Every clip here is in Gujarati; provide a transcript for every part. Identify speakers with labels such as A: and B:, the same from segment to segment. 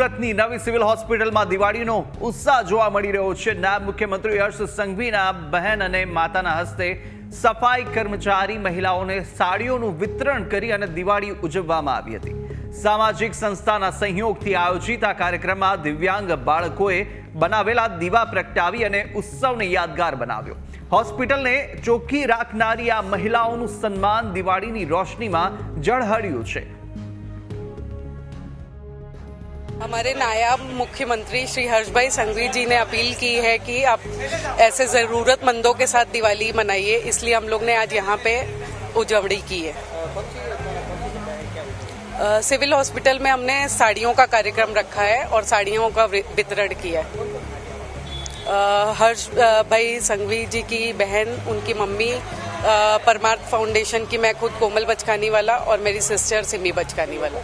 A: સુરતની નવી સિવિલ હોસ્પિટલમાં દિવાળીનો ઉત્સાહ જોવા મળી રહ્યો છે. નાયબ મુખ્યમંત્રી હર્ષ સંઘવીના બહેન અને માતાના હસ્તે સફાઈ કર્મચારી મહિલાઓને સાડીઓનું વિતરણ કરી અને દિવાળી ઉજવવામાં આવી હતી. સામાજિક સંસ્થાના સહયોગથી આયોજિત આ કાર્યક્રમમાં દિવ્યાંગ બાળકોએ બનાવેલા દીવા પ્રગટાવી અને ઉત્સવને યાદગાર બનાવ્યો. હોસ્પિટલને ચોખ્ખી રાખનારી આ મહિલાઓનું સન્માન દિવાળીની રોશનીમાં જળહળ્યું છે.
B: हमारे नायाब मुख्यमंत्री श्री हर्ष भाई संघवी जी ने अपील की है कि आप ऐसे ज़रूरतमंदों के साथ दिवाली मनाइए, इसलिए हम लोग ने आज यहाँ पे उजवड़ी की है। सिविल हॉस्पिटल में हमने साड़ियों का कार्यक्रम रखा है और साड़ियों का वितरण किया है। हर्ष भाई संघवी जी की बहन, उनकी मम्मी परमार्थ फाउंडेशन की मैं खुद कोमल बचकानी वाला और मेरी सिस्टर सिमी बचकानी वाला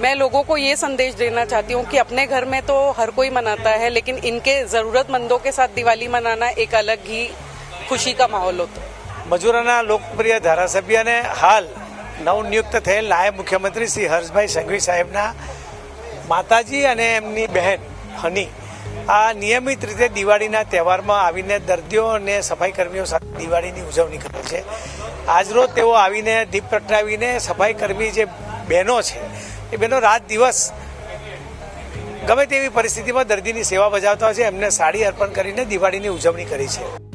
B: मैं लोगों को ये संदेश देना चाहती हूँ कि अपने घर में तो हर कोई मनाता है लेकिन इनके ज़रूरतमंदों के साथ दिवाली मनाना एक अलग ही खुशी का माहौल होता है
C: મજૂરોના લોકપ્રિય ધારાસભ્ય અને હાલ નવનિયુક્ત થયેલ નાયબ મુખ્યમંત્રી શ્રી હર્ષભાઈ સંઘવી સાહેબના માતાજી અને એમની બહેન હની આ નિયમિત રીતે દિવાળીના તહેવારમાં આવીને દર્દીઓ અને સફાઈ કર્મીઓ સાથે દિવાળીની ઉજવણી કરે છે આજરોજ તેઓ આવીને દીપ પ્રગટાવીને સફાઈ કર્મી જે બહેનો છે એ બેનો રાત દિવસ ગમે તેવી પરિસ્થિતિમાં દર્દીની સેવા બજાવતા હોય છે, એમને સાડી અર્પણ કરીને દિવાળીની ઉજવણી કરી છે.